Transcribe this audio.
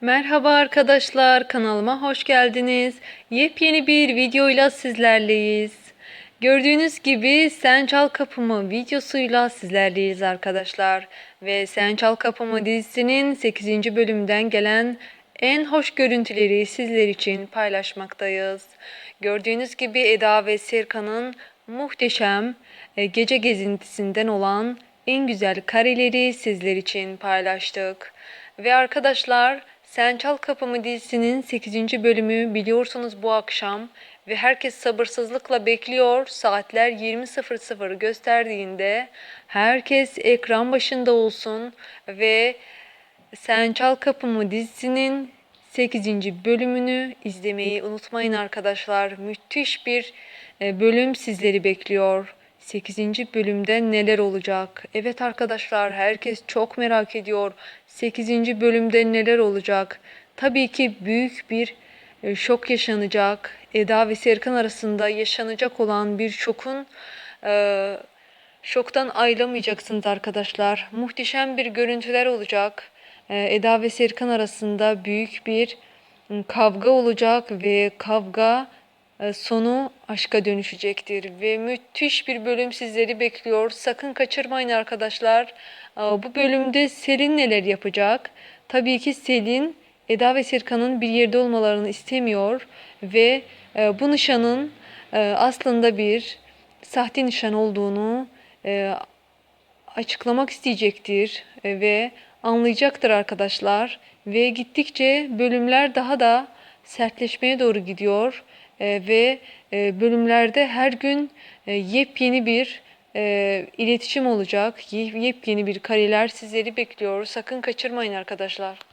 Merhaba arkadaşlar, kanalıma hoş geldiniz. Yepyeni bir videoyla sizlerleyiz. Gördüğünüz gibi Sen Çal Kapımı videosuyla sizlerleyiz arkadaşlar. Ve Sen Çal Kapımı dizisinin 8. bölümünden gelen en hoş görüntüleri sizler için paylaşmaktayız. Gördüğünüz gibi Eda ve Serkan'ın muhteşem e, gece gezintisinden olan en güzel kareleri sizler için paylaştık. Ve arkadaşlar Sen Çal Kapımı dizisinin 8. bölümü biliyorsunuz bu akşam ve herkes sabırsızlıkla bekliyor. Saatler 20.00 gösterdiğinde herkes ekran başında olsun ve Sen Çal Kapımı dizisinin 8. bölümünü izlemeyi unutmayın arkadaşlar. Müthiş bir e, bölüm sizleri bekliyor. 8. bölümde neler olacak? Evet arkadaşlar herkes çok merak ediyor. 8. bölümde neler olacak? Tabii ki büyük bir e, şok yaşanacak. Eda ve Serkan arasında yaşanacak olan bir şokun e, şoktan ayrılamayacaksınız arkadaşlar. Muhteşem bir görüntüler olacak. E, Eda ve Serkan arasında büyük bir m, kavga olacak ve kavga sonu aşka dönüşecektir ve müthiş bir bölüm sizleri bekliyor. Sakın kaçırmayın arkadaşlar. E, Bu bölümde Selin neler yapacak? Tabii ki Selin Eda ve Serkan'ın bir yerde olmalarını istemiyor ve e, bu nişanın e, aslında bir sahte nişan olduğunu e, açıklamak isteyecektir ve anlayacaktır arkadaşlar ve gittikçe bölümler daha da sertleşmeye doğru gidiyor ve e, bölümlerde her gün e, yepyeni bir e, iletişim olacak, Ye- yepyeni bir kareler sizleri bekliyor. Sakın kaçırmayın arkadaşlar.